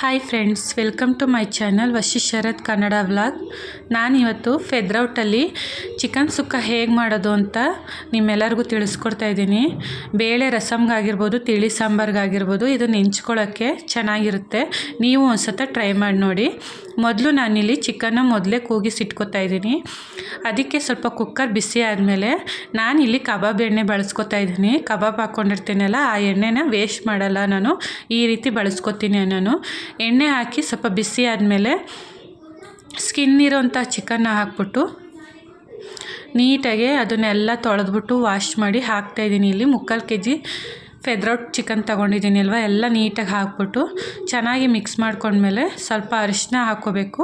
Hi friends welcome to my channel Vashi Sharath Kannada vlog ನಾನಿವತ್ತು ಫೆದ್ರೌಟಲ್ಲಿ chicken ಸುಕ್ಕ ಹೇಗೆ ಮಾಡೋದು ಅಂತ ನಿಮ್ಮೆಲ್ಲರಿಗೂ ತಿಳಿಸ್ಕೊಡ್ತಾ ಇದ್ದೀನಿ. ಬೇಳೆ ರಸಮ್ಗಾಗಿರ್ಬೋದು, ತಿಳಿ ಸಾಂಬಾರ್ಗಾಗಿರ್ಬೋದು ಇದು ನೆಂಚ್ಕೊಳ್ಳೋಕ್ಕೆ ಚೆನ್ನಾಗಿರುತ್ತೆ. ನೀವು ಒಂದು ಸತ ಟ್ರೈ ಮಾಡಿ ನೋಡಿ. ಮೊದಲು ನಾನಿಲ್ಲಿ ಚಿಕನ್ನ ಮೊದಲೇ ಕೂಗಿಸಿಟ್ಕೊತಾ ಇದ್ದೀನಿ. ಅದಕ್ಕೆ ಸ್ವಲ್ಪ ಕುಕ್ಕರ್ ಬಿಸಿ ಆದಮೇಲೆ ನಾನಿಲ್ಲಿ ಕಬಾಬ್ ಎಣ್ಣೆ ಬಳಸ್ಕೊತಾ ಇದ್ದೀನಿ. ಕಬಾಬ್ ಹಾಕ್ಕೊಂಡಿರ್ತೀನಲ್ಲ ಆ ಎಣ್ಣೆನ ವೇಸ್ಟ್ ಮಾಡಲ್ಲ ನಾನು. ಈ ರೀತಿ ಬಳಸ್ಕೊತೀನಿ ನಾನು. ಎಣ್ಣೆ ಹಾಕಿ ಸ್ವಲ್ಪ ಬಿಸಿ ಆದಮೇಲೆ ಸ್ಕಿನ್ ಇರೋಂಥ ಚಿಕನ್ನ ಹಾಕ್ಬಿಟ್ಟು ನೀಟಾಗಿ ಅದನ್ನೆಲ್ಲ ತೊಳೆದ್ಬಿಟ್ಟು ವಾಶ್ ಮಾಡಿ ಹಾಕ್ತಾಯಿದ್ದೀನಿ ಇಲ್ಲಿ ಮುಕ್ಕಾಲು ಕೆ ಜಿ ಫೆದ್ರೌಟ್ ಚಿಕನ್ ತೊಗೊಂಡಿದ್ದೀನಿ ಅಲ್ವಾ? ಎಲ್ಲ ನೀಟಾಗಿ ಹಾಕ್ಬಿಟ್ಟು ಚೆನ್ನಾಗಿ ಮಿಕ್ಸ್ ಮಾಡ್ಕೊಂಡ್ಮೇಲೆ ಸ್ವಲ್ಪ ಅರಿಶಿನ ಹಾಕ್ಕೋಬೇಕು.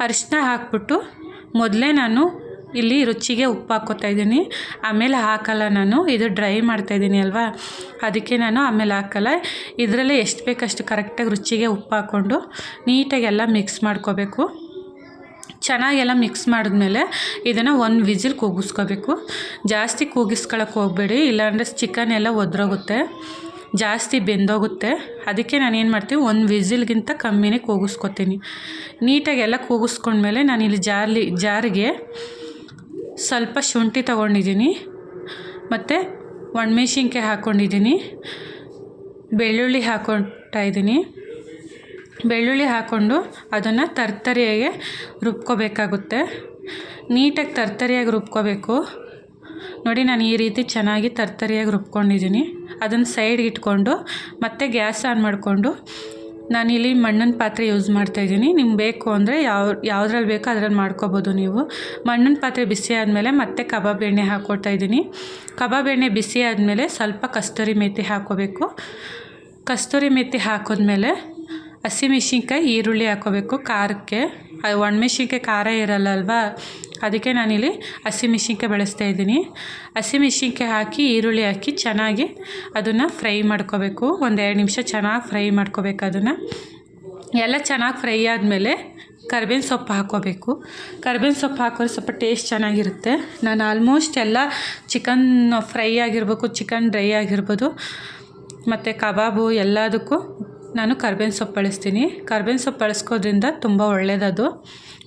ಅರಿಶಿನ ಹಾಕ್ಬಿಟ್ಟು ಮೊದಲೇ ನಾನು ಇಲ್ಲಿ ರುಚಿಗೆ ಉಪ್ಪು ಹಾಕ್ಕೋತಾ ಇದ್ದೀನಿ. ಆಮೇಲೆ ಹಾಕಲ್ಲ ನಾನು ಇದು ಡ್ರೈ ಮಾಡ್ತಾ ಇದ್ದೀನಿ ಅಲ್ವಾ? ಅದಕ್ಕೆ ನಾನು ಆಮೇಲೆ ಹಾಕಲ್ಲ ಇದರಲ್ಲೇ ಎಷ್ಟು ಬೇಕಷ್ಟು ಕರೆಕ್ಟಾಗಿ ರುಚಿಗೆ ಉಪ್ಪು ಹಾಕ್ಕೊಂಡು ನೀಟಾಗಿ ಎಲ್ಲ ಮಿಕ್ಸ್ ಮಾಡ್ಕೋಬೇಕು. ಚೆನ್ನಾಗೆಲ್ಲ ಮಿಕ್ಸ್ ಮಾಡಿದ್ಮೇಲೆ ಇದನ್ನು ಒಂದು ವಿಜಿಲ್ ಕೂಗಿಸ್ಕೋಬೇಕು. ಜಾಸ್ತಿ ಕೂಗಿಸ್ಕೊಳಕ್ಕೆ ಹೋಗಬೇಡಿ, ಇಲ್ಲಾಂದರೆ ಚಿಕನ್ ಎಲ್ಲ ಒದ್ರೋಗುತ್ತೆ, ಜಾಸ್ತಿ ಬೆಂದೋಗುತ್ತೆ. ಅದಕ್ಕೆ ನಾನು ಏನು ಮಾಡ್ತೀನಿ, ಒಂದು ವಿಸಿಲ್ಗಿಂತ ಕಮ್ಮಿನೇ ಕೂಗಿಸ್ಕೊತೀನಿ. ನೀಟಾಗಿ ಕೂಗಿಸ್ಕೊಂಡ್ಮೇಲೆ ನಾನು ಇಲ್ಲಿ ಜಾರ್ಲಿ ಜಾರಿಗೆ ಸ್ವಲ್ಪ ಶುಂಠಿ ತಗೊಂಡಿದ್ದೀನಿ, ಮತ್ತು ಒಣಮೆಣ್ಸಿನ್ಕಾಯಿ ಹಾಕ್ಕೊಂಡಿದ್ದೀನಿ ಬೆಳ್ಳುಳ್ಳಿ ಹಾಕ್ಕೊಳ್ತಾ ಇದ್ದೀನಿ. ಬೆಳ್ಳುಳ್ಳಿ ಹಾಕ್ಕೊಂಡು ಅದನ್ನು ತರ್ತರಿಯಾಗಿ ರುಬ್ಕೋಬೇಕಾಗುತ್ತೆ. ನೀಟಾಗಿ ತರ್ತರಿಯಾಗಿ ರುಬ್ಕೋಬೇಕು. ನೋಡಿ, ನಾನು ಈ ರೀತಿ ಚೆನ್ನಾಗಿ ತರ್ತರಿಯಾಗಿ ರುಬ್ಕೊಂಡಿದ್ದೀನಿ. ಅದನ್ನು ಸೈಡ್ಗೆ ಇಟ್ಕೊಂಡು ಮತ್ತೆ ಗ್ಯಾಸ್ ಆನ್ ಮಾಡಿಕೊಂಡು ನಾನಿಲ್ಲಿ ಮಣ್ಣಿನ ಪಾತ್ರೆ ಯೂಸ್ ಮಾಡ್ತಾಯಿದ್ದೀನಿ ನಿಮ್ಗೆ ಬೇಕು ಅಂದರೆ ಯಾವ, ಯಾವುದ್ರಲ್ಲಿ ಬೇಕೋ ಅದ್ರಲ್ಲಿ ಮಾಡ್ಕೋಬೋದು ನೀವು. ಮಣ್ಣಿನ ಪಾತ್ರೆ ಬಿಸಿ ಆದಮೇಲೆ ಮತ್ತೆ ಕಬಾಬ್ ಎಣ್ಣೆ ಹಾಕ್ಕೊಡ್ತಾ ಇದ್ದೀನಿ. ಕಬಾಬ್ ಎಣ್ಣೆ ಬಿಸಿ ಆದಮೇಲೆ ಸ್ವಲ್ಪ ಕಸ್ತೂರಿ ಮೆಥಿ ಹಾಕ್ಕೋಬೇಕು ಕಸ್ತೂರಿ ಮೆತ್ತಿ ಹಾಕಿದ್ಮೇಲೆ ಹಸಿಮೆಣ್ಸಿನ್ಕಾಯಿ, ಈರುಳ್ಳಿ ಹಾಕ್ಕೋಬೇಕು ಖಾರಕ್ಕೆ. ಒಣಮೆಣ್ಸಿನ್ಕಾಯಿ ಖಾರ ಇರಲ್ಲ ಅಲ್ವಾ? ಅದಕ್ಕೆ ನಾನಿಲ್ಲಿ ಹಸಿಮೆಣ್ಸಿನ್ಕಾಯಿ ಬಳಸ್ತಾ ಇದ್ದೀನಿ. ಹಸಿಮೆಣ್ಸಿನ್ಕಾಯಿ ಹಾಕಿ, ಈರುಳ್ಳಿ ಹಾಕಿ ಚೆನ್ನಾಗಿ ಅದನ್ನು ಫ್ರೈ ಮಾಡ್ಕೋಬೇಕು. ಒಂದೆರಡು ನಿಮಿಷ ಚೆನ್ನಾಗಿ ಫ್ರೈ ಮಾಡ್ಕೋಬೇಕು ಅದನ್ನು. ಎಲ್ಲ ಚೆನ್ನಾಗಿ ಫ್ರೈ ಆದಮೇಲೆ ಕರ್ಬೇವಿನ ಸೊಪ್ಪು ಹಾಕ್ಕೋಬೇಕು. ಕರ್ಬೇವಿನ ಸೊಪ್ಪು ಹಾಕಿದ್ರೆ ಸ್ವಲ್ಪ ಟೇಸ್ಟ್ ಚೆನ್ನಾಗಿರುತ್ತೆ. ನಾನು ಆಲ್ಮೋಸ್ಟ್ ಎಲ್ಲ ಚಿಕನ್ ಫ್ರೈ ಆಗಿರ್ಬೇಕು, ಚಿಕನ್ ಡ್ರೈ ಆಗಿರ್ಬೋದು, ಮತ್ತು ಕಬಾಬು ಎಲ್ಲದಕ್ಕೂ ನಾನು ಕರ್ಬೇವಿನ ಸೊಪ್ಪು ಬಳಸ್ತೀನಿ. ಕರ್ಬೇವಿನ ಸೊಪ್ಪು ಬಳಸ್ಕೋದ್ರಿಂದ ತುಂಬ ಒಳ್ಳೆಯದದು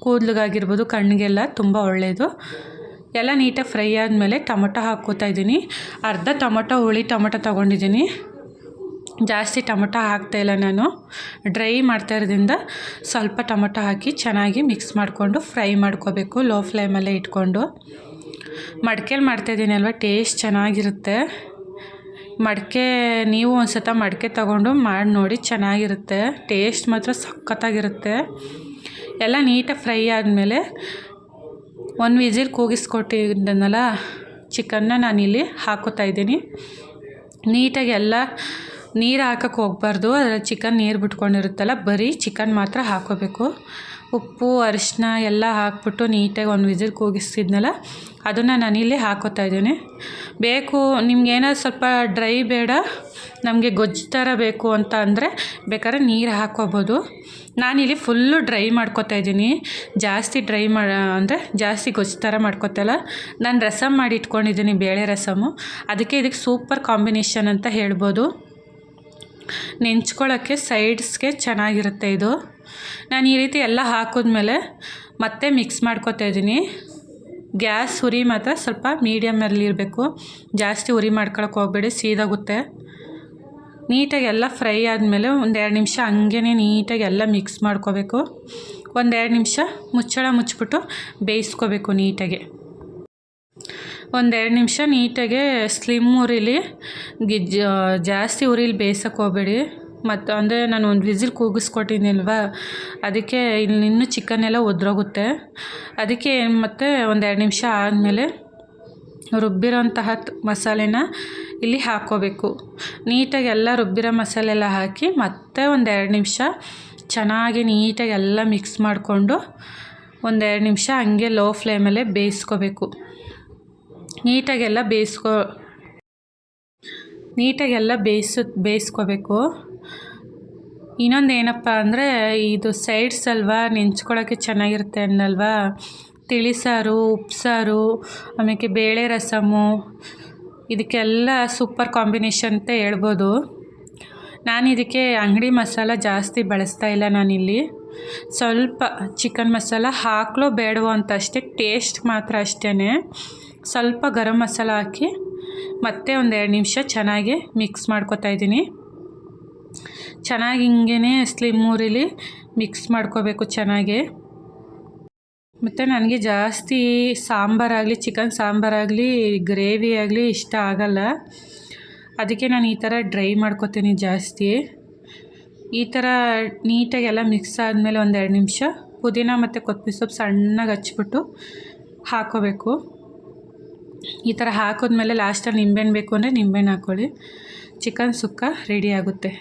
ಕೂದಲಿಗಾಗಿರ್ಬೋದು ಕಣ್ಣಿಗೆಲ್ಲ ತುಂಬ ಒಳ್ಳೆಯದು ಎಲ್ಲ ನೀಟಾಗಿ ಫ್ರೈ ಆದಮೇಲೆ ಟೊಮೊಟೊ ಹಾಕ್ಕೋತಾ ಇದ್ದೀನಿ. ಅರ್ಧ ಟೊಮೊಟೊ, ಹುಳಿ ಟೊಮೊಟೊ ತೊಗೊಂಡಿದ್ದೀನಿ. ಜಾಸ್ತಿ ಟೊಮೊಟೊ ಹಾಕ್ತಾಯಿಲ್ಲ ನಾನು. ಡ್ರೈ ಮಾಡ್ತಾ ಇರೋದ್ರಿಂದ ಸ್ವಲ್ಪ ಟೊಮೊಟೊ ಹಾಕಿ ಚೆನ್ನಾಗಿ ಮಿಕ್ಸ್ ಮಾಡಿಕೊಂಡು ಫ್ರೈ ಮಾಡ್ಕೋಬೇಕು, ಲೋ ಫ್ಲೇಮಲ್ಲೇ ಇಟ್ಕೊಂಡು. ಮಡ್ಕೆಲಿ ಮಾಡ್ತಾಯಿದ್ದೀನಿ ಅಲ್ವಾ, ಟೇಸ್ಟ್ ಚೆನ್ನಾಗಿರುತ್ತೆ. ಮಡಿಕೆ ನೀವು ಒಂದು ಮಡಿಕೆ ತಗೊಂಡು ಮಾಡಿ ನೋಡಿ, ಚೆನ್ನಾಗಿರುತ್ತೆ. ಟೇಸ್ಟ್ ಮಾತ್ರ ಸಖತ್ತಾಗಿರುತ್ತೆ. ಎಲ್ಲ ನೀಟಾಗಿ ಫ್ರೈ ಆದಮೇಲೆ ಒಂದು ವಿಸಿಲ್ ಕೂಗಿಸ್ಕೊಟ್ಟಿದ್ದನಲ್ಲ, ಚಿಕನ್ನ ನಾನಿಲ್ಲಿ ಹಾಕೋತಾ ಇದ್ದೀನಿ. ನೀಟಾಗಿ ಎಲ್ಲ ನೀರು ಹಾಕಕ್ಕೆ ಹೋಗ್ಬಾರ್ದು. ಅದರಲ್ಲಿ ಚಿಕನ್ ನೀರು ಬಿಟ್ಕೊಂಡಿರುತ್ತಲ್ಲ, ಬರೀ ಚಿಕನ್ ಮಾತ್ರ ಹಾಕೋಬೇಕು. ಉಪ್ಪು ಅರಿಶಿನ ಎಲ್ಲ ಹಾಕ್ಬಿಟ್ಟು ನೀಟಾಗಿ ಒಂದು ವಿಸಿಲ್ ಕೂಗಿಸ್ತಿದ್ನಲ್ಲ, ಅದನ್ನು ನಾನಿಲ್ಲಿ ಹಾಕೋತಾ ಇದ್ದೀನಿ. ಬೇಕು ನಿಮ್ಗೇನಾದ್ರು ಸ್ವಲ್ಪ ಡ್ರೈ ಬೇಡ, ನಮಗೆ ಗೊಜ್ಜು ಥರ ಬೇಕು ಅಂತ ಅಂದರೆ ಬೇಕಾದ್ರೆ ನೀರು ಹಾಕ್ಕೋಬೋದು ನಾನಿಲ್ಲಿ ಫುಲ್ಲು ಡ್ರೈ ಮಾಡ್ಕೊತಾ ಇದ್ದೀನಿ. ಜಾಸ್ತಿ ಡ್ರೈ ಮಾ, ಅಂದರೆ ಜಾಸ್ತಿ ಗೊಜ್ಜು ಥರ ಮಾಡ್ಕೊತಲ್ಲ. ನಾನು ರಸಮ್ ಮಾಡಿ ಇಟ್ಕೊಂಡಿದ್ದೀನಿ, ಬೇಳೆ ರಸಮು. ಅದಕ್ಕೆ ಇದಕ್ಕೆ ಸೂಪರ್ ಕಾಂಬಿನೇಷನ್ ಅಂತ ಹೇಳ್ಬೋದು. ನೆಂಚ್ಕೊಳ್ಳೋಕ್ಕೆ ಸೈಡ್ಸ್ಗೆ ಚೆನ್ನಾಗಿರುತ್ತೆ ಇದು. ನಾನು ಈ ರೀತಿ ಎಲ್ಲ ಹಾಕಿದ್ಮೇಲೆ ಮತ್ತೆ ಮಿಕ್ಸ್ ಮಾಡ್ಕೊತಾ ಇದ್ದೀನಿ. ಗ್ಯಾಸ್ ಉರಿ ಮಾತ್ರ ಸ್ವಲ್ಪ ಮೀಡಿಯಮಲ್ಲಿ ಇರಬೇಕು. ಜಾಸ್ತಿ ಉರಿ ಮಾಡ್ಕೊಳಕ್ಕೆ ಹೋಗ್ಬೇಡಿ, ಸೀದಾಗುತ್ತೆ. ನೀಟಾಗಿ ಎಲ್ಲ ಫ್ರೈ ಆದಮೇಲೆ ಒಂದೆರಡು ನಿಮಿಷ ಹಂಗೇ ನೀಟಾಗಿ ಎಲ್ಲ ಮಿಕ್ಸ್ ಮಾಡ್ಕೋಬೇಕು. ಒಂದೆರಡು ನಿಮಿಷ ಮುಚ್ಚಳ ಮುಚ್ಚಿಬಿಟ್ಟು ಬೇಯಿಸ್ಕೋಬೇಕು ನೀಟಾಗಿ. ಒಂದೆರಡು ನಿಮಿಷ ನೀಟಾಗೆ ಸ್ಲಿಮ್ ಉರಿಲಿ ಗಿಜ್ ಜಾಸ್ತಿ ಉರಿಲಿ ಬೇಯಿಸೋಕೆ ಹೋಗಬೇಡಿ. ಮತ್ತು ಅಂದರೆ ನಾನು ಒಂದು ವಿಸಿಲ್ ಕೂಗಿಸ್ಕೊಟ್ಟಿದ್ದೀನಲ್ವಾ ಅದಕ್ಕೆ ಇಲ್ಲಿ ಇನ್ನೂ ಚಿಕನ್ ಎಲ್ಲ ಒದ್ರೋಗುತ್ತೆ ಅದಕ್ಕೆ ಮತ್ತೆ ಒಂದೆರಡು ನಿಮಿಷ ಆದಮೇಲೆ ರುಬ್ಬಿರೋಂತಹ ಮಸಾಲೆನ ಇಲ್ಲಿ ಹಾಕ್ಕೋಬೇಕು. ನೀಟಾಗಿ ಎಲ್ಲ ರುಬ್ಬಿರೋ ಮಸಾಲೆ ಎಲ್ಲ ಹಾಕಿ ಮತ್ತೆ ಒಂದೆರಡು ನಿಮಿಷ ಚೆನ್ನಾಗಿ ನೀಟಾಗಿ ಎಲ್ಲ ಮಿಕ್ಸ್ ಮಾಡಿಕೊಂಡು ಒಂದೆರಡು ನಿಮಿಷ ಹಂಗೆ ಲೋ ಫ್ಲೇಮಲ್ಲೇ ಬೇಯಿಸ್ಕೋಬೇಕು. ನೀಟಾಗೆಲ್ಲ ಬೇಯಿಸ್ಕೊ ನೀಟಾಗೆಲ್ಲ ಬೇಯಿಸು ಬೇಯಿಸ್ಕೋಬೇಕು. ಇನ್ನೊಂದು ಏನಪ್ಪ ಅಂದರೆ ಇದು ಸೈಡ್ಸ್ ಅಲ್ವಾ ನೆಂಚ್ಕೊಳ್ಳೋಕ್ಕೆ ಚೆನ್ನಾಗಿರುತ್ತೆ ಅನ್ನಲ್ವಾ? ತಿಳಿಸಾರು, ಉಪ್ಸಾರು ಆಮೇಲೆ ಬೇಳೆ ರಸಮು, ಇದಕ್ಕೆಲ್ಲ ಸೂಪರ್ ಕಾಂಬಿನೇಷನ್ ಅಂತ ಹೇಳ್ಬೋದು. ನಾನು ಇದಕ್ಕೆ ಅಂಗಡಿ ಮಸಾಲ ಜಾಸ್ತಿ ಬಳಸ್ತಾ ಇಲ್ಲ ನಾನಿಲ್ಲಿ. ಸ್ವಲ್ಪ ಚಿಕನ್ ಮಸಾಲ ಹಾಕಲೋ ಬೇಡವೋ ಅಂತ ಅಷ್ಟೇ ಟೇಸ್ಟ್ ಮಾತ್ರ ಅಷ್ಟೇ ಸ್ವಲ್ಪ ಗರಂ ಮಸಾಲ ಹಾಕಿ ಮತ್ತೆ ಒಂದು ಎರಡು ನಿಮಿಷ ಚೆನ್ನಾಗಿ ಮಿಕ್ಸ್ ಮಾಡ್ಕೊತಾ ಇದ್ದೀನಿ. ಚೆನ್ನಾಗಿ ಹಿಂಗೇ ಸ್ಲಿಮ್ ಊರಿಲಿ ಮಿಕ್ಸ್ ಮಾಡ್ಕೋಬೇಕು ಚೆನ್ನಾಗಿ. ಮತ್ತು ನನಗೆ ಜಾಸ್ತಿ ಸಾಂಬಾರಾಗಲಿ ಚಿಕನ್ ಸಾಂಬಾರಾಗಲಿ ಗ್ರೇವಿ ಆಗಲಿ ಇಷ್ಟ ಆಗಲ್ಲ. ಅದಕ್ಕೆ ನಾನು ಈ ಥರ ಡ್ರೈ ಮಾಡ್ಕೊತೀನಿ ಜಾಸ್ತಿ. ಈ ಥರ ನೀಟಾಗಿ ಎಲ್ಲ ಮಿಕ್ಸ್ ಆದಮೇಲೆ ಒಂದೆರಡು ನಿಮಿಷ ಪುದೀನ ಮತ್ತು ಕೊತ್ತಂಬರಿ ಸೊಪ್ಪು ಸಣ್ಣಗೆ ಹಚ್ಬಿಟ್ಟು ಹಾಕೋಬೇಕು. ಈ ಥರ ಹಾಕಿದ್ಮೇಲೆ ಲಾಸ್ಟಲ್ಲಿ ನಿಂಬೆಹಣ್ಣು ಬೇಕು ಅಂದರೆ ನಿಂಬೆಹಣ್ಣು ಹಾಕ್ಕೊಳ್ಳಿ. ಚಿಕನ್ ಸುಕ್ಕ ರೆಡಿ ಆಗುತ್ತೆ.